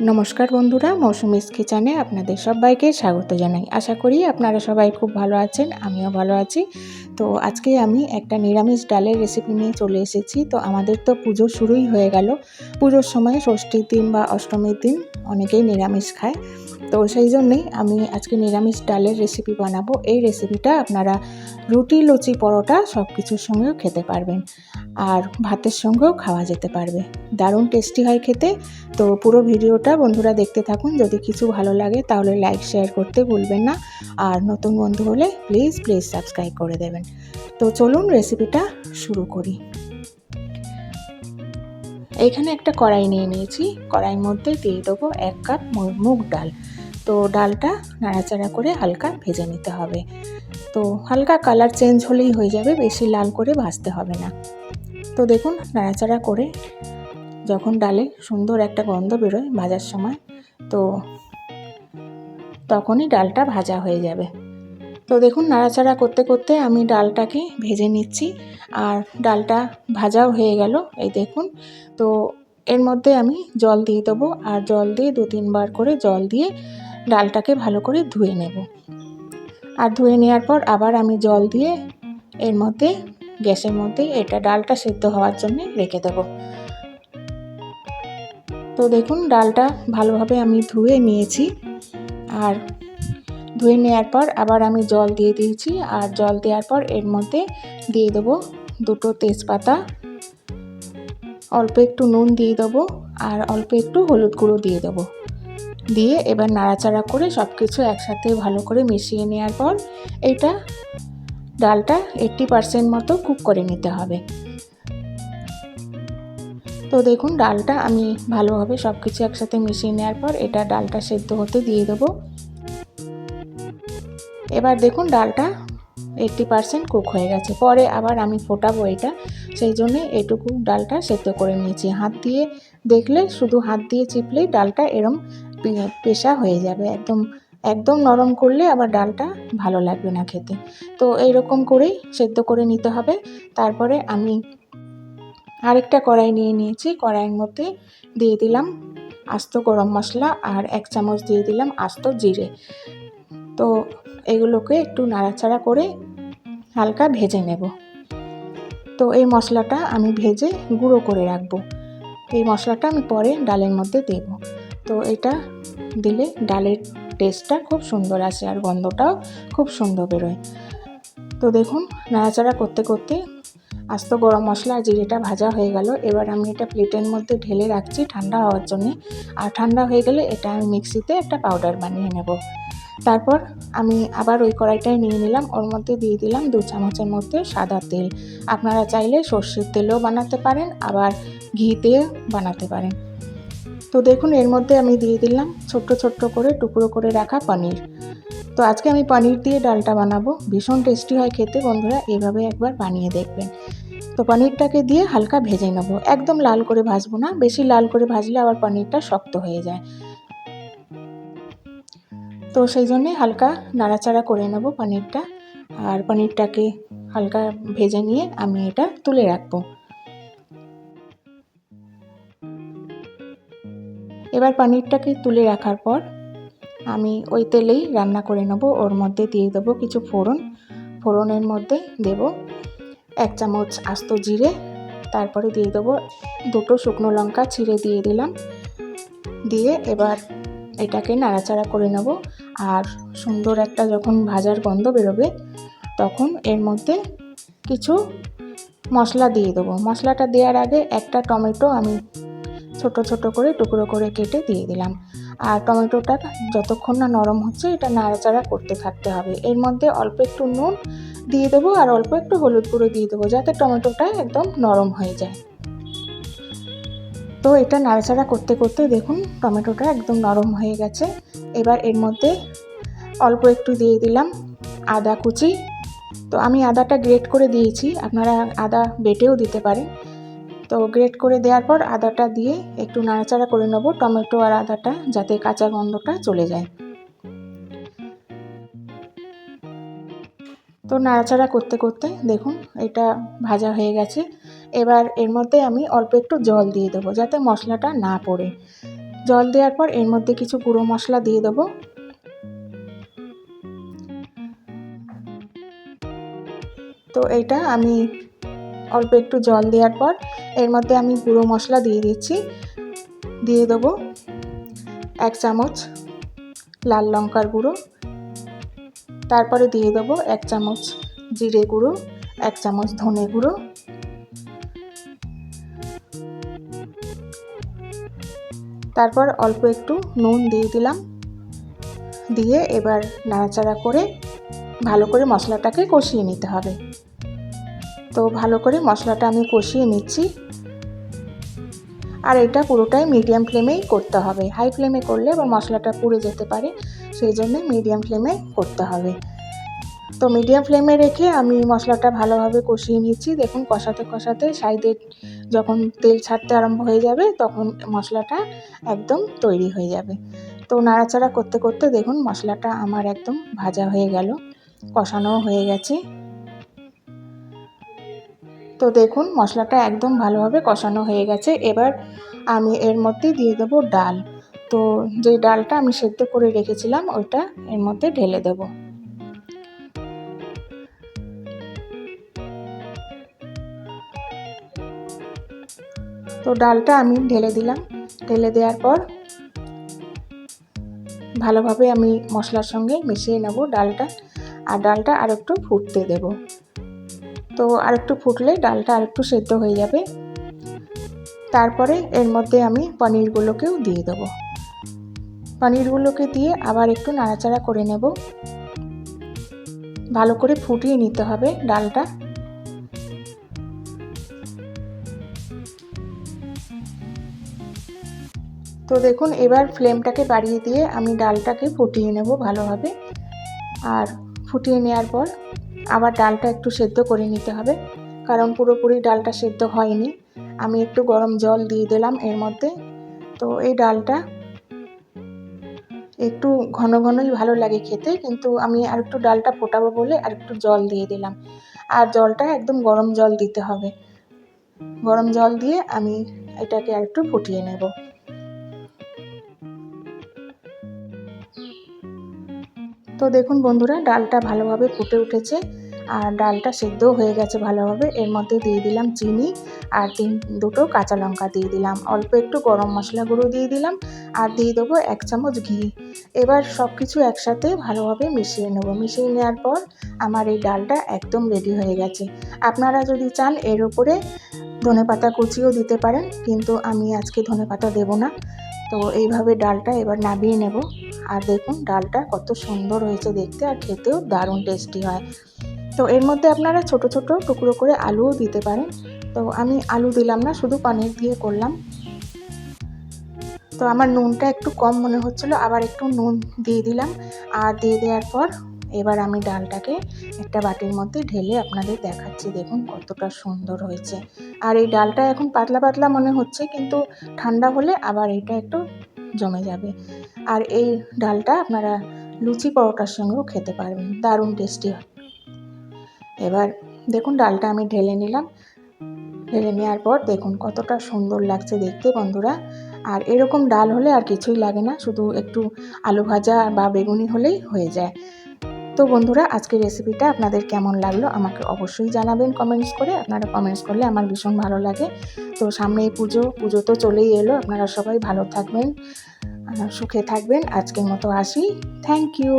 নমস্কার বন্ধুরা মৌসুমিস কিচেনে আপনাদের সবাইকে স্বাগত জানাই। আশা করি আপনারা সবাই খুব ভালো আছেন, আমিও ভালো আছি। তো আজকে আমি একটা নিরামিষ ডালের রেসিপি নিয়ে চলে এসেছি। তো আমাদের তো পুজো শুরুই হয়ে গেল। পুজোর সময় ষষ্ঠীর দিন বা অষ্টমীর দিন অনেকেই নিরামিষ খায়। তো সেই জন্যেই আমি আজকে নিরামিষ ডালের রেসিপি বানাবো। এই রেসিপিটা আপনারা রুটি, লুচি, পরোটা সব কিছুর সঙ্গেও খেতে পারবেন। আর ভাতের সঙ্গেও খাওয়া যেতে পারবে। দারুণ টেস্টি হয় খেতে। তো পুরো ভিডিওটা বন্ধুরা দেখতে থাকুন। যদি কিছু ভালো লাগে তাহলে লাইক শেয়ার করতে ভুলবেন না। আর নতুন বন্ধু হলে প্লিজ প্লিজ সাবস্ক্রাইব করে দেবেন। তো চলুন রেসিপিটা শুরু করি। এইখানে একটা কড়াই নিয়ে নিয়েছি। কড়াইয়ের মধ্যে দিয়ে দেবো এক কাপ মুগ ডাল। তো ডালটা নাড়াচাড়া করে হালকা ভেজে নিতে হবে। তো হালকা কালার চেঞ্জ হলেই হয়ে যাবে, বেশি লাল করে ভাজতে হবে না। তো দেখুন, নাড়াচাড়া করে যখন ডালে সুন্দর একটা গন্ধ বেরোয় ভাজার সময়, তো তখনই ডালটা ভাজা হয়ে যাবে। তো দেখুন, নাড়াচাড়া করতে করতে আমি ডালটাকে ভেজে নিচ্ছি। আর ডালটা ভাজাও হয়ে গেল, এই দেখুন। তো এর মধ্যে আমি জল দিয়ে দেবো, আর জল দিয়ে দু তিনবার করে জল দিয়ে ডালটাকে ভালো করে ধুয়ে নেব। আর ধুয়ে নেওয়ার পর আবার আমি জল দিয়ে এর মধ্যে, গ্যাসের মধ্যে এটা ডালটা সেদ্ধ হওয়ার জন্য রেখে দেবো। তো দেখুন, ডালটা ভালোভাবে আমি ধুয়ে নিয়েছি। আর ধুয়ে নেওয়ার পর আবার আমি জল দিয়ে দিয়েছি আর জল দেওয়ার পর এর মধ্যে দিয়ে দেবো দুটো তেজপাতা। অল্প একটু নুন দিয়ে দেবো আর অল্প একটু হলুদ গুঁড়ো দিয়ে দেবো। দিয়ে এবার নাড়াচাড়া করে সব কিছু একসাথে ভালো করে মিশিয়ে নেওয়ার পর এটা ডালটা এইট্টি পারসেন্ট মতো কুক করে নিতে হবে। তো দেখুন ডালটা আমি ভালোভাবে সব কিছু একসাথে মিশিয়ে নেওয়ার পর এটা ডালটা সেদ্ধ হতে দিয়ে দেবো। এবার দেখুন ডালটা এইট্টি পারসেন্ট কুক হয়ে গেছে। পরে আবার আমি ফোটাবো এটা। সেই জন্যে এটুকু ডালটা সেদ্ধ করে নিয়েছি। হাত দিয়ে দেখলে শুধু হাত দিয়ে চিপলেই ডালটা এরম পেশা হয়ে যাবে। একদম একদম নরম করলে আবার ডালটা ভালো লাগবে না খেতে। তো এইরকম করেই সেদ্ধ করে নিতে হবে। তারপরে আমি আরেকটা কড়াই নিয়ে নিয়েছি। কড়াইয়ের মধ্যে দিয়ে দিলাম আস্ত গরম মশলা আর এক চামচ দিয়ে দিলাম আস্ত জিরে। তো এগুলোকে একটু নাড়াচাড়া করে হালকা ভেজে নেব। তো এই মশলাটা আমি ভেজে গুঁড়ো করে রাখব। এই মশলাটা আমি পরে ডালের মধ্যে দেব। তো এটা দিলে ডালের টেস্টটা খুব সুন্দর আসে আর গন্ধটাও খুব সুন্দর বেরোয়। তো দেখুন, নাড়াচাড়া করতে করতে আস্ত গরম মশলা আর জিরেটা ভাজা হয়ে গেল। এবার আমি এটা প্লেটের মধ্যে ঢেলে রাখছি ঠান্ডা হওয়ার জন্যে। আর ঠান্ডা হয়ে গেলে এটা আমি মিক্সিতে একটা পাউডার বানিয়ে নেব। তারপর আমি আবার ওই কড়াইটাই নিয়ে নিলাম। ওর মধ্যে দিয়ে দিলাম দু চামচের মধ্যে সাদা তেল। আপনারা চাইলে সর্ষের তেলও বানাতে পারেন, আবার ঘি ঘিতে বানাতে পারেন। তো দেখুন, এর মধ্যে আমি দিয়ে দিলাম ছোট্ট ছোট্ট করে টুকরো করে রাখা পনির। তো আজকে আমি পনির দিয়ে ডালটা বানাবো। ভীষণ টেস্টি হয় খেতে, বন্ধুরা, এভাবে একবার বানিয়ে দেখবেন। তো পনিরটাকে দিয়ে হালকা ভেজে নেব। একদম লাল করে ভাজবো না, বেশি লাল করে ভাজলে আবার পনিরটা শক্ত হয়ে যায়। তো সেই জন্যে হালকা নাড়াচাড়া করে নেব পনিরটা। আর পনিরটাকে হালকা ভেজে নিয়ে আমি এটা তুলে রাখব। এবার পনিরটাকে তুলে রাখার পর আমি ওই তেলেই রান্না করে নেব। ওর মধ্যে দিয়ে দেবো কিছু ফোড়ন। ফোড়নের মধ্যে দেব এক চামচ আস্ত জিরে। তারপরে দিয়ে দেবো দুটো শুকনো লঙ্কা ছিঁড়ে দিয়ে দিলাম। দিয়ে এবার এটাকে নাড়াচাড়া করে নেব। আর সুন্দর একটা যখন ভাজার গন্ধ বেরোবে, তখন এর মধ্যে কিছু মশলা দিয়ে দেবো। মশলাটা দেওয়ার আগে একটা টমেটো আমি ছোট ছোট করে টুকরো করে কেটে দিয়ে দিলাম। আর টমেটোটা যতক্ষণ না নরম হচ্ছে, এটা নাড়াচাড়া করতে থাকতে হবে। এর মধ্যে অল্প একটু নুন দিয়ে দেবো আর অল্প একটু হলুদ গুঁড়ো দিয়ে দেবো, যাতে টমেটোটা একদম নরম হয়ে যায়। তো এটা নাড়াচাড়া করতে করতে দেখুন টমেটোটা একদম নরম হয়ে গেছে। এবার এর মধ্যে অল্প একটু দিয়ে দিলাম আদা কুচি। তো আমি আদাটা গ্রেট করে দিয়েছি, আপনারা আদা বেটেও দিতে পারেন। তো গ্রেট করে দেওয়ার পর আদাটা দিয়ে একটু নাড়াচাড়া করে নেব টমেটো আর আদাটা যাতে কাঁচা গন্ধটা চলে যায়। তো নাড়াচাড়া করতে করতে দেখুন এটা ভাজা হয়ে গেছে। এবার এর মধ্যে আমি অল্প একটু জল দিয়ে দেবো যাতে মশলাটা না পড়ে। জল দেওয়ার পর এর মধ্যে কিছু গুঁড়ো মশলা দিয়ে দেবো। তো এটা আমি অল্প একটু জল দেওয়ার পর এর মধ্যে আমি গুঁড়ো মশলা দিয়ে দিচ্ছি। দিয়ে দেবো এক চামচ লাল লঙ্কার গুঁড়ো। তারপরে দিয়ে দেবো এক চামচ জিরে গুঁড়ো, এক চামচ ধনে গুঁড়ো। তারপর অল্প একটু নুন দিয়ে দিলাম। দিয়ে এবার নাড়াচাড়া করে ভালো করে মশলাটাকে কষিয়ে নিতে হবে। তো ভালো করে মশলাটা আমি কষিয়ে নিচ্ছি। আর এটা পুরোটাই মিডিয়াম ফ্লেমেই করতে হবে। হাই ফ্লেমে করলে আবার মশলাটা পুড়ে যেতে পারে, সেই জন্য মিডিয়াম ফ্লেমে করতে হবে। তো মিডিয়াম ফ্লেমে রেখে আমি মশলাটা ভালোভাবে কষিয়ে নিচ্ছি। দেখুন কষাতে কষাতে সাইডে যখন তেল ছাড়তে আরম্ভ হয়ে যাবে, তখন মশলাটা একদম তৈরি হয়ে যাবে। তো নাড়াচাড়া করতে করতে দেখুন মশলাটা আমার একদম ভাজা হয়ে গেল কষানো হয়ে গেছে। তো দেখুন মশলাটা একদম ভালোভাবে কষানো হয়ে গেছে। এবার আমি এর মধ্যে দিয়ে দেবো ডাল। তো যে ডালটা আমি সেদ্ধ করে রেখেছিলাম, ওইটা এর মধ্যে ঢেলে দেবো। তো ডালটা আমি ঢেলে দিলাম। ঢেলে দেওয়ার পর ভালোভাবে আমি মশলার সঙ্গে মিশিয়ে নেব ডালটা। আর ডালটা আর একটু ফুটতে দেব। তো আর একটু ফুটলে ডালটা আরেকটু সেদ্ধ হয়ে যাবে। তারপরে এর মধ্যে আমি পনিরগুলোকেও দিয়ে দেবো। পনিরগুলোকে দিয়ে আবার একটু নাড়াচাড়া করে নেব। ভালো করে ফুটিয়ে নিতে হবে ডালটা। তো দেখুন, এবার ফ্লেমটাকে বাড়িয়ে দিয়ে আমি ডালটাকে ফুটিয়ে নেব ভালোভাবে। আর ফুটিয়ে নেওয়ার পর আবার ডালটা একটু সেদ্ধ করে নিতে হবে, কারণ পুরোপুরি ডালটা সেদ্ধ হয়নি। আমি একটু গরম জল দিয়ে দিলাম এর মধ্যে। তো এই ডালটা একটু ঘন ঘনই ভালো লাগে খেতে, কিন্তু আমি আর একটু ডালটা ফোটাবো বলে আর একটু জল দিয়ে দিলাম। আর জলটা একদম গরম জল দিতে হবে। গরম জল দিয়ে আমি এটাকে আর একটু ফুটিয়ে নেব। তো দেখুন বন্ধুরা, ডালটা ভালোভাবে ফুটে উঠেছে আর ডালটা সেদ্ধও হয়ে গেছে ভালোভাবে। এর মধ্যে দিয়ে দিলাম চিনি আর তিন, দুটো কাঁচা লঙ্কা দিয়ে দিলাম। অল্প একটু গরম মশলা গুঁড়ো দিয়ে দিলাম আর দিয়ে দেবো এক চামচ ঘি। এবার সব কিছু একসাথে ভালোভাবে মিশিয়ে নেব। মিশিয়ে নেওয়ার পর আমার এই ডালটা একদম রেডি হয়ে গেছে। আপনারা যদি চান এর উপরে ধনে পাতা কুচিও দিতে পারেন, কিন্তু আমি আজকে ধনে পাতা দেবো না। তো এইভাবে ডালটা এবার নামিয়ে নেব। আর দেখুন, ডালটা কত সুন্দর হয়েছে দেখতে আর খেতেও দারুণ টেস্টি হয়। তো এর মধ্যে আপনারা ছোট ছোট টুকরো করে আলুও দিতে পারেন। তো আমি আলু দিলাম না, শুধু পানির দিয়ে করলাম। তো আমার নুনটা একটু কম মনে হচ্ছিল, আবার একটু নুন দিয়ে দিলাম। আর দিয়ে দেওয়ার পর এবার আমি ডালটাকে একটা বাটির মধ্যে ঢেলে আপনাদের দেখাচ্ছি, দেখুন কতটা সুন্দর হয়েছে। আর এই ডালটা এখন পাতলা পাতলা মনে হচ্ছে, কিন্তু ঠান্ডা হলে আবার এটা একটু জমে যাবে। আর এই ডালটা আপনারা লুচি পরোটার সঙ্গেও খেতে পারবেন। দারুণ টেস্টি হয়। এবার দেখুন ডালটা আমি ঢেলে নিলাম। ঢেলে নেওয়ার পর দেখুন কতটা সুন্দর লাগছে দেখতে বন্ধুরা। আর এরকম ডাল হলে আর কিছুই লাগে না, শুধু একটু আলু ভাজা বা বেগুনি হলেই হয়ে যায়। তো বন্ধুরা, আজকের রেসিপিটা আপনাদের কেমন লাগল আমাকে অবশ্যই জানাবেন কমেন্টস করে। আপনারা কমেন্টস করলে আমার ভীষণ ভালো লাগে। তো সামনেই পুজো পুজো তো চলেই এলো। আপনারা সবাই ভালো থাকবেন সুখে থাকবেন। আজকের মতো আসি। Thank you